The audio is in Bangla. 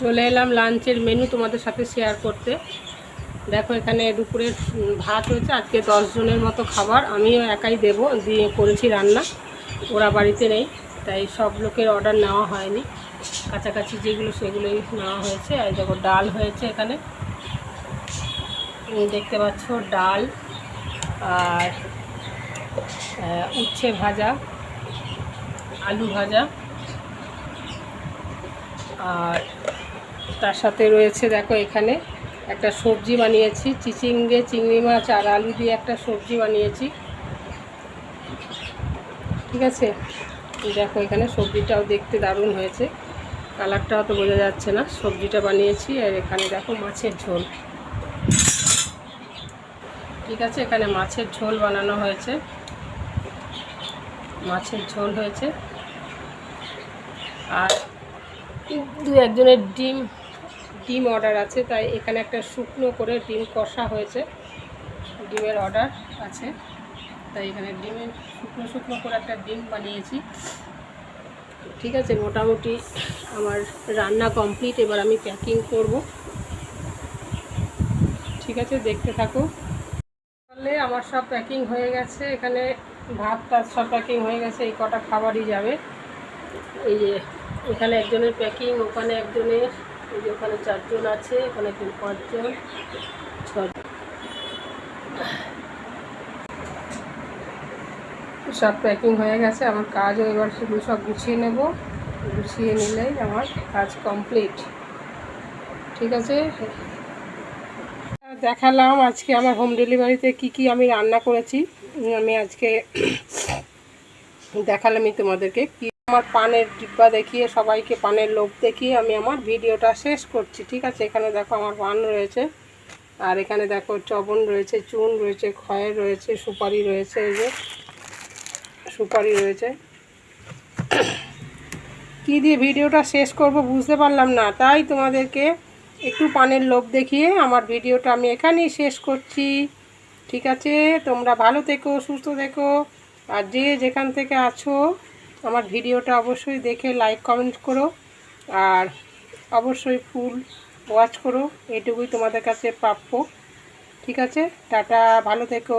চলে এলাম লাঞ্চের মেনু তোমাদের সাথে শেয়ার করতে। দেখো এখানে দুপুরের ভাত হয়েছে, আজকে জনের মতো খাবার। আমিও একাই দেব, দিয়ে করেছি রান্না। ওরা বাড়িতে নেই, তাই সব লোকের অর্ডার নেওয়া হয়নি। কাছাকাছি যেগুলো সেগুলোই নেওয়া হয়েছে। আর দেখো ডাল হয়েছে এখানে। দেখতে পাচ্ছ ডাল আর উচ্ছে ভাজা, আলু ভাজা আর তার সাথে রয়েছে, দেখো এখানে একটা সবজি বানিয়েছি, চিচিঙ্গে, চিংড়ি মাছ আর আলু দিয়ে একটা সবজি বানিয়েছি। ঠিক আছে? দেখো এখানে সবজিটাও দেখতে দারুণ হয়েছে। কালারটা অত বোঝা যাচ্ছে না। সবজিটা বানিয়েছি আর এখানে দেখো মাছের ঝোল। ঠিক আছে? এখানে মাছের ঝোল বানানো হয়েছে। মাছের ঝোল হয়েছে। আর দু একজনের ডিম ডিম অর্ডার আছে, তাই এখানে একটা শুকনো করে ডিম কষা হয়েছে। ডিমের অর্ডার আছে, তাই এখানে ডিমের শুকনো শুকনো করে একটা ডিম বানিয়েছি। ঠিক আছে, মোটামুটি আমার রান্না কমপ্লিট, এবার আমি প্যাকিং করব। ঠিক আছে, দেখতে থাকো। তাহলে আমার সব প্যাকিং হয়ে গেছে, এখানে ভাত টাত সব প্যাকিং হয়ে গেছে, এই কটা খাবারই যাবে। এই যে, এখানে একজনের প্যাকিং, ওখানে একজনের এই যে ওখানে চারজন আছে, এখানে একজন পাঁচজন, ছজন। সব প্যাকিং হয়ে গেছে, আমার কাজও এবার শুধু সব গুছিয়ে নেব। গুছিয়ে নিলেই আমার কাজ কমপ্লিট ঠিক আছে? দেখালাম আজকে আমার হোম ডেলিভারিতে কি কি আমি রান্না করেছি। আমি আজকে দেখালামই তোমাদেরকে কি আমার পানের ডিব্বা দেখিয়ে, সবাইকে পানের লোভ দেখিয়ে আমি আমার ভিডিওটা শেষ করছি। ঠিক আছে, এখানে দেখো আমার পান রয়েছে। আর এখানে দেখো চবন রয়েছে, চুন রয়েছে খয়ের রয়েছে, সুপারি রয়েছে, এই যে সুপারি রয়েছে। কি দিয়ে ভিডিওটা শেষ করব বুঝতে পারলাম না। তাই তোমাদেরকে একটু পানের লোভ দেখিয়ে আমার ভিডিওটা আমি এখানেই শেষ করছি। ঠিক আছে, তোমরা ভালো থেকো, সুস্থ থেকো, আর যে যেখান থেকে আছো আমার ভিডিওটা অবশ্যই দেখে লাইক কমেন্ট করো। আর অবশ্যই ফুল ওয়াচ করো। এটুকুই তোমাদের কাছে প্রাপ্য। ঠিক আছে? টাটা, ভালো থেকো।